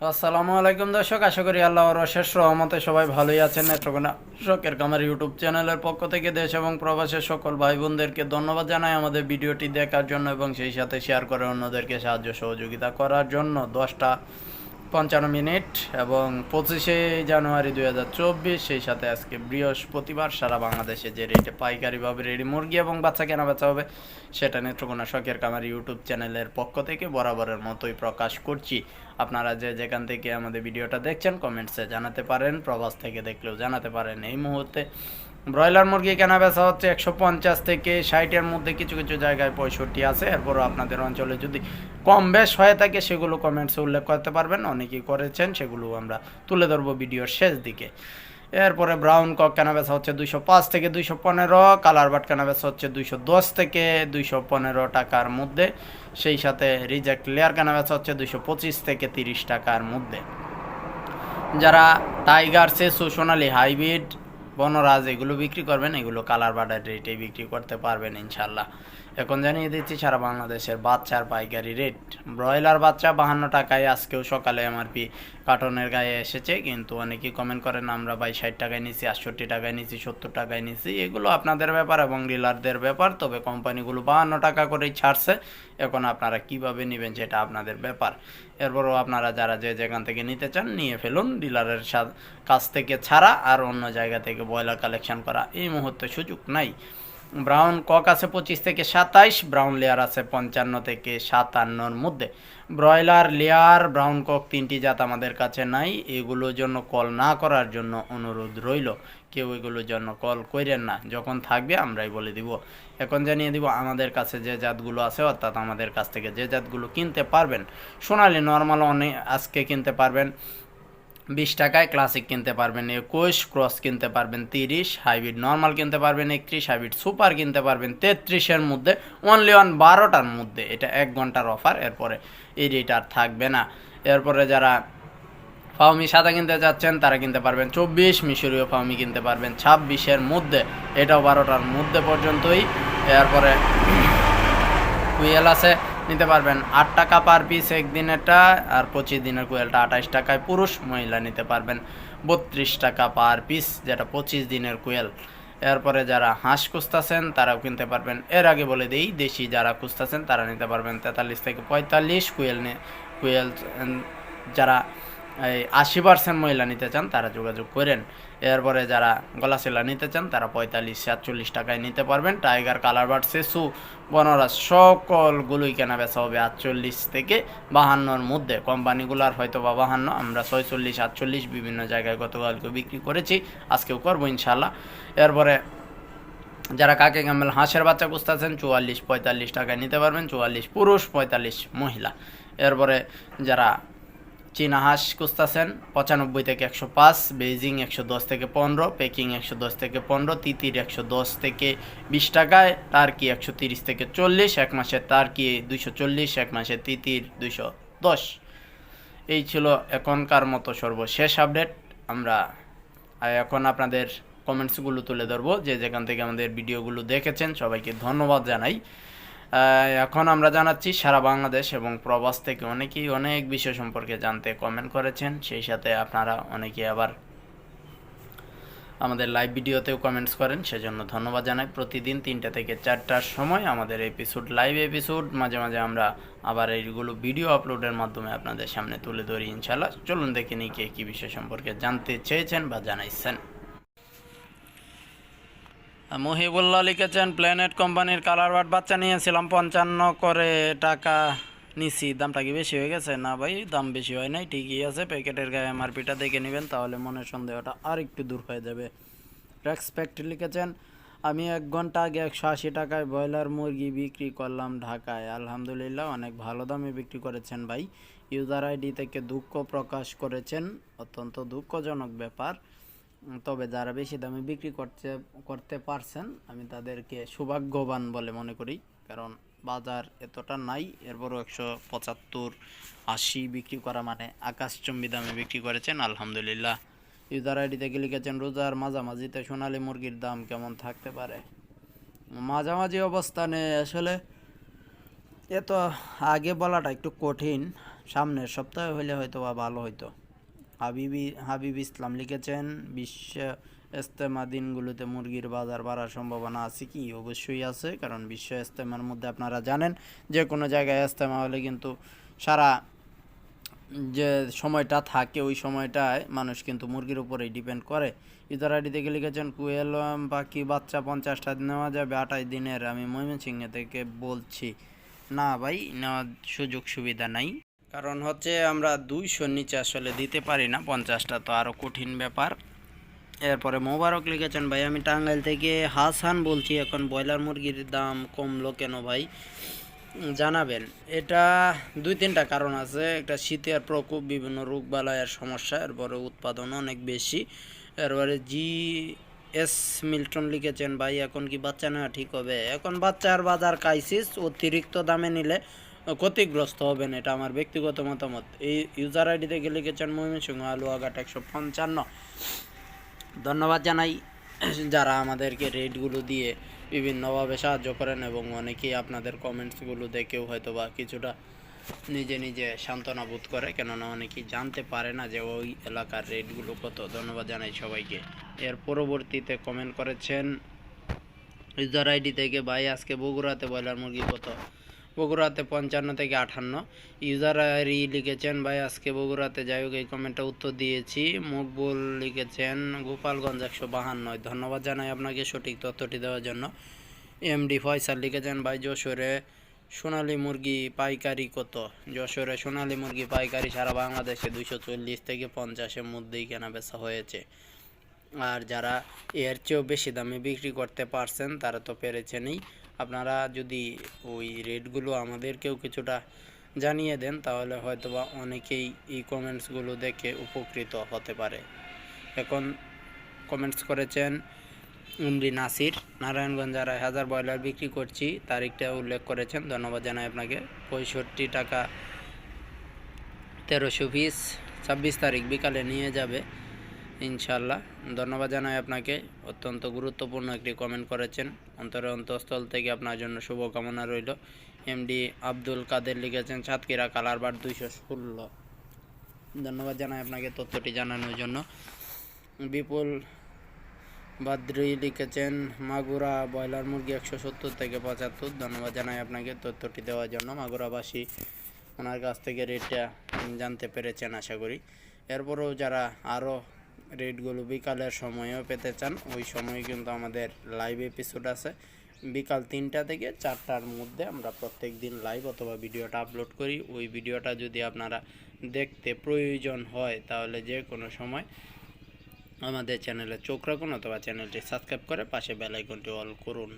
আসসালামু আলাইকুম দর্শক, আশা করি আল্লাহর অশেষ রহমতে সবাই ভালোই আছেন। নেত্রকোনা শখের কামার ইউটিউব চ্যানেলের পক্ষ থেকে দেশ এবং প্রবাসের সকল ভাই বোনদেরকে ধন্যবাদ জানাই আমাদের ভিডিওটি দেখার জন্য এবং সেই সাথে শেয়ার করে অন্যদেরকে সাহায্য সহযোগিতা করার জন্য। দশটা পঞ্চান্ন মিনিট এবং পঁচিশে জানুয়ারি দুই হাজার চব্বিশ, সেই সাথে আজকে বৃহস্পতিবার সারা বাংলাদেশে যে রেটে পাইকারিভাবে রেডি মুরগি এবং বাচ্চা কেনা বেচা হবে, সেটা নেত্রকোনা শখের কামার ইউটিউব চ্যানেলের পক্ষ থেকে বরাবরের মতোই প্রকাশ করছি। আপনারা যে যেখান থেকে আমাদের ভিডিওটা দেখছেন কমেন্টসে জানাতে পারেন, প্রবাস থেকে দেখলেও জানাতে পারেন। এই মুহূর্তে ব্রয়লার মুরগি কেনা বেচা হচ্ছে একশো পঞ্চাশ থেকে ষাটের মধ্যে কিছু কিছু জায়গায় পঁয়ষট্টি আছে। এরপরও আপনাদের অঞ্চলে যদি কম বেশ হয়ে থাকে, সেগুলো কমেন্টসে উল্লেখ করতে পারবেন। অনেকেই করেছেন, সেগুলো আমরা তুলে ধরবো ভিডিওর শেষ দিকে। এরপরে ব্রাউন কক কেনা বেচা হচ্ছে দুইশো পাঁচ থেকে দুইশো পনেরো কালার বাট কেনা বেচা হচ্ছে দুইশো দশ থেকে দুইশো পনেরো টাকার মধ্যে। সেই সাথে রিজেক্ট লেয়ার কেনা বেচা হচ্ছে দুইশো পঁচিশ থেকে তিরিশ টাকার মধ্যে। যারা টাইগার সেসু সোনালি হাইব্রিড বনরাজ এগুলো বিক্রি করবেন, এগুলো কালার বাটার রেটে বিক্রি করতে পারবেন ইনশাল্লাহ। এখন জানিয়ে দিচ্ছি, সারা বাংলাদেশের বাচ্চার পাইকারি রেট। ব্রয়লার বাচ্চা বাহান্ন টাকায়, আজকেও সকালে এমআরপি কার্টনের গায়ে এসেছে, কিন্তু অনেকেই কমেন্ট করেন, আমরা ভাই ষাট টাকায় নিছি, আটষট্টি টাকায় নিছি, সত্তর টাকায় নিছি। এগুলো আপনাদের ব্যাপার এবং ডিলারদের ব্যাপার, তবে কোম্পানিগুলো বাহান্ন টাকা করেই ছাড়ছে। এখন আপনারা কীভাবে নেবেন সেটা আপনাদের ব্যাপার। এরপরও আপনারা যারা যে যেখান থেকে নিতে চান, নিয়ে ফেলুন ডিলারের কাছ থেকে ছাড়া, আর অন্য জায়গা থেকে ব্রয়লার কালেকশন করা, এই মুহূর্তে সুযোগ নাই। ব্রাউন কক আছে পঁচিশ থেকে সাতাইশ, ব্রাউন লেয়ার আছে পঞ্চান্ন থেকে সাতান্নর মধ্যে। ব্রয়লার লেয়ার, ব্রাউন কক তিনটি জাত আমাদের কাছে নাই। এগুলোর জন্য কল না করার জন্য অনুরোধ রইল। কেউ এগুলোর জন্য কল করেন না। যখন থাকবে আমরাই বলে দিব। এখন জানিয়ে দিব আমাদের কাছে যে জাতগুলো আছে, অর্থাৎ আমাদের কাছ থেকে যে জাতগুলো কিনতে পারবেন। সোনালি নর্মাল অনেক আজকে কিনতে পারবেন বিশ টাকায় ক্লাসিক কিনতে পারবেন, একুশ ক্রস কিনতে পারবেন, তিরিশ হাইব্রিড নর্মাল কিনতে পারবেন, একত্রিশ হাইব্রিড সুপার কিনতে পারবেন, তেত্রিশের মধ্যে অনলি ওয়ান বারোটার মধ্যে। এটা এক ঘণ্টার অফার এরপরে এই রেট আর থাকবে না। এরপরে যারা ফাউমি সাদা কিনতে চাচ্ছেন, তারা কিনতে পারবেন চব্বিশ, মিশরীয় ফাউমি কিনতে পারবেন ছাব্বিশের মধ্যে। এটাও বারোটার মধ্যে পর্যন্তই। এরপরে কুয়েল আছে। নিতে পারবেন। আট টাকা পার পিস একদিনেরটা আর পঁচিশ দিনের কোয়েলটা আঠাশ টাকায় পুরুষ মহিলা নিতে পারবেন। বত্রিশ টাকা পার পিস যেটা পঁচিশ দিনের কোয়েল। এরপরে যারা হাঁস খুঁজতেছেন, তারাও কিনতে পারবেন। এর আগে বলে দিই, দেশি যারা কুস্তাছেন তারা নিতে পারবেন তেতাল্লিশ থেকে পঁয়তাল্লিশ কোয়েল নিয়ে কোয়েল যারা এই আশি পার্সেন্ট মহিলা নিতে চান, তারা যোগাযোগ করেন। এরপরে যারা গলা সেলা নিতে চান, তারা পঁয়তাল্লিশ, সাতচল্লিশ টাকায় নিতে পারবেন। টাইগার কালার বার্ড সেসু, বনরাজ, সকলগুলোই কেনা বেচা হবে আটচল্লিশ থেকে বাহান্নর মধ্যে। কোম্পানিগুলোর হয়তো বা বাহান্ন, আমরা ছয়চল্লিশ, আটচল্লিশ বিভিন্ন জায়গায় গতকালকে বিক্রি করেছি, আজকেও করব ইনশাল্লাহ এরপরে যারা কাকে ক্যামেল হাঁসের বাচ্চা খুঁজতেছেন, চুয়াল্লিশ, পঁয়তাল্লিশ টাকায় নিতে পারবেন, চুয়াল্লিশ পুরুষ, পঁয়তাল্লিশ মহিলা। এরপরে যারা চীনা হাঁস খুঁজতেছেন, পঁচানব্বই থেকে একশো পাঁচ বেজিং একশো দশ থেকে পনেরো, পেকিং একশো দশ থেকে পনেরো, তিতির একশো দশ থেকে বিশ টাকায় টার্কি একশো তিরিশ থেকে চল্লিশ, এক মাসের টার্কি দুইশো চল্লিশ, এক মাসের তিতির দুইশো দশ। এই ছিল এখনকার মতো সর্বশেষ আপডেট। আমরা এখন আপনাদের কমেন্টসগুলো তুলে ধরবো। যে যেখান থেকে আমাদের ভিডিওগুলো দেখেছেন, সবাইকে ধন্যবাদ জানাই। এখন আমরা জানাচ্ছি সারা বাংলাদেশ এবং প্রবাস থেকে অনেকেই অনেক বিষয় সম্পর্কে জানতে কমেন্ট করেছেন। সেই সাথে আপনারা অনেকেই আবার আমাদের লাইভ ভিডিওতেও কমেন্টস করেন। সেজন্য ধন্যবাদ জানাই। প্রতিদিন তিনটে থেকে চারটার সময় আমাদের এপিসোড লাইভ এপিসোড মাঝে মাঝে আমরা আবার এইগুলো ভিডিও আপলোডের মাধ্যমে আপনাদের সামনে তুলে ধরি ইনশাল্লাহ চলুন দেখে নিই কে কী বিষয় সম্পর্কে জানতে চেয়েছেন বা জানাইছেন। মহিবুল্লাহ লিখেছেন প্ল্যানেট কোম্পানির কালার বাট বাচ্চা নিয়েছিলাম, পঞ্চান্ন করে টাকা নিছি। দামটা কি বেশি হয়ে গেছে? না ভাই, দাম বেশি হয় নাই, ঠিকই আছে। প্যাকেটের গায়ে এমআরপিটা দেখে নেবেন, তাহলে মনের সন্দেহটা আর একটু দূর হয়ে যাবে। রেসপেক্ট লিখেছেন, আমি এক ঘণ্টা আগে একশো আশি টাকায় ব্রয়লার মুরগি বিক্রি করলাম ঢাকায়। আলহামদুলিল্লাহ, অনেক ভালো দামে বিক্রি করেছেন ভাই। ইউজার আইডি থেকে দুঃখ প্রকাশ করেছেন, অত্যন্ত দুঃখজনক ব্যাপার। তবে যারা বেশি দামে বিক্রি করতে করতে পারছেন, আমি তাদেরকে সৌভাগ্যবান বলে মনে করি। কারণ বাজার এতটা নাই, এরপরও একশো পঁচাত্তর, আশি বিক্রি করা মানে আকাশচম্বী দামে বিক্রি করেছেন, আলহামদুলিল্লাহ। ইউজার আইডি থেকে লিখেছেন, রোজার মাঝামাঝিতে সোনালী মুরগির দাম কেমন থাকতে পারে? মাঝামাঝি অবস্থানে আসলে এ তো আগে বলাটা একটু কঠিন, সামনের সপ্তাহে হইলে হয়তো বা ভালো হইতো। হাবিবি, হাবিব ইসলাম লিখেছেন, বিশ্ব ইস্তেমা দিনগুলোতে মুরগির বাজার বাড়ার সম্ভাবনা আছে কি? অবশ্যই আছে, কারণ বিশ্ব ইস্তেমার মধ্যে আপনারা জানেন যে কোনো জায়গায় ইস্তেমা হলে কিন্তু সারা যে সময়টা থাকে, ওই সময়টায় মানুষ কিন্তু মুরগির উপরেই ডিপেন্ড করে। আইডি থেকে লিখেছেন? কুয়েল পাখি বাচ্চা পঞ্চাশটা নেওয়া যাবে আঠাশ দিনের। আমি ময়মনসিংহ থেকে বলছি। না ভাই, নেওয়ার সুযোগ সুবিধা নাই। কারণ হচ্ছে আমরা দুইশোর নিচে আসলে দিতে পারি না, পঞ্চাশটা তো আরও কঠিন ব্যাপার। এরপরে মোবারক লিখেছেন, ভাই, আমি টাঙ্গাইল থেকে হাসান বলছি, এখন ব্রয়লার মুরগির দাম কমলো কেন ভাই? জানাবেন, এটা দুই তিনটা কারণ আছে। একটা শীতের প্রকোপ, বিভিন্ন রোগ বালায়ের সমস্যা, এরপরে উৎপাদন অনেক বেশি। এরপরে জি এস মিল্টন লিখেছেন, ভাই, এখন কি বাচ্চা নেওয়া ঠিক হবে? এখন বাচ্চার বাজার ক্রাইসিস অতিরিক্ত দামে নিলে ক্ষতিগ্রস্ত হবেন, এটা আমার ব্যক্তিগত মতামত। এই ইউজার আইডি থেকে লিখেছেন ময়মনসিংহ আলুয়াঘাট একশো পঞ্চান্ন। ধন্যবাদ জানাই যারা আমাদেরকে রেটগুলো দিয়ে বিভিন্নভাবে সাহায্য করেন এবং অনেকেই আপনাদের কমেন্টসগুলো দেখেও হয়তো বা কিছুটা নিজে নিজে সান্ত্বনা বোধ করে, কেননা অনেকেই জানতে পারে না যে ওই এলাকার রেটগুলো কত। ধন্যবাদ জানাই সবাইকে। এর পরবর্তীতে কমেন্ট করেছেন ইউজার আইডি থেকে ভাই, আজকে বগুড়াতে ব্রয়লার মুরগি কত? বগুড়াতে পঞ্চান্ন থেকে আটান্ন ইউজার আইডি লিখেছেন, ভাই, আজকে বগুড়াতে যাই হোক, এই কমেন্টটা উত্তর দিয়েছি। মকবুল লিখেছেন, গোপালগঞ্জ একশো বাহান্ন। ধন্যবাদ জানাই আপনাকে সঠিক তথ্যটি দেওয়ার জন্য। এমডি ফয়সাল লিখেছেন, ভাই, যশোরে সোনালী মুরগি পাইকারি কত? যশোরে সোনালী মুরগি পাইকারি সারা বাংলাদেশে দুইশো চল্লিশ থেকে পঞ্চাশের মধ্যেই কেনা বেচা হয়েছে। আর যারা এর চেয়েও বেশি দামে বিক্রি করতে পারছেন, তারা তো পেরেছেনই। আপনারা যদি ওই রেটগুলো আমাদেরকেও কিছুটা জানিয়ে দেন, তাহলে হয়তোবা অনেকেই এই কমেন্টসগুলো দেখে উপকৃত হতে পারে। এখন কমেন্টস করেছেন উমরি নাসির। নারায়ণগঞ্জ আড়াই হাজার ব্রয়লার বিক্রি করছি তারিখটা উল্লেখ করেছেন। ধন্যবাদ জানাই আপনাকে। পঁয়ষট্টি টাকা তেরোশো পিস, ছাব্বিশ তারিখ বিকালে নিয়ে যাবে। ইনশাল্লাহ ধন্যবাদ জানাই আপনাকে। অত্যন্ত গুরুত্বপূর্ণ একটি কমেন্ট করেছেন। অন্তরে অন্তঃস্থল থেকে আপনার জন্য শুভকামনা রইল। এমডি আব্দুল কাদের লিখেছেন, সাতক্ষীরা কালারবার দুইশো ষোলো। ধন্যবাদ জানাই আপনাকে তথ্যটি জানানোর জন্য। বিপুল বাদ্রি লিখেছেন, মাগুরা ব্রয়লার মুরগি একশো সত্তর থেকে পঁচাত্তর। ধন্যবাদ জানাই আপনাকে তথ্যটি দেওয়ার জন্য। মাগুরাবাসী ওনার কাছ থেকে রেটটা জানতে পেরেছেন, আশা করি। এরপরেও যারা আরও রেটগুলো বিকালের সময়ও পেতে চান, ওই সময় কিন্তু আমাদের লাইভ এপিসোড আছে। বিকাল তিনটা থেকে চারটার মধ্যে আমরা প্রত্যেক দিন লাইভ অথবা ভিডিওটা আপলোড করি। ওই ভিডিওটা যদি আপনারা দেখতে প্রয়োজন হয় তাহলে যে কোনো সময় আমাদের চ্যানেলে চোখ রাখুন অথবা চ্যানেলটি সাবস্ক্রাইব করে পাশে বেল আইকনটি অল করুন।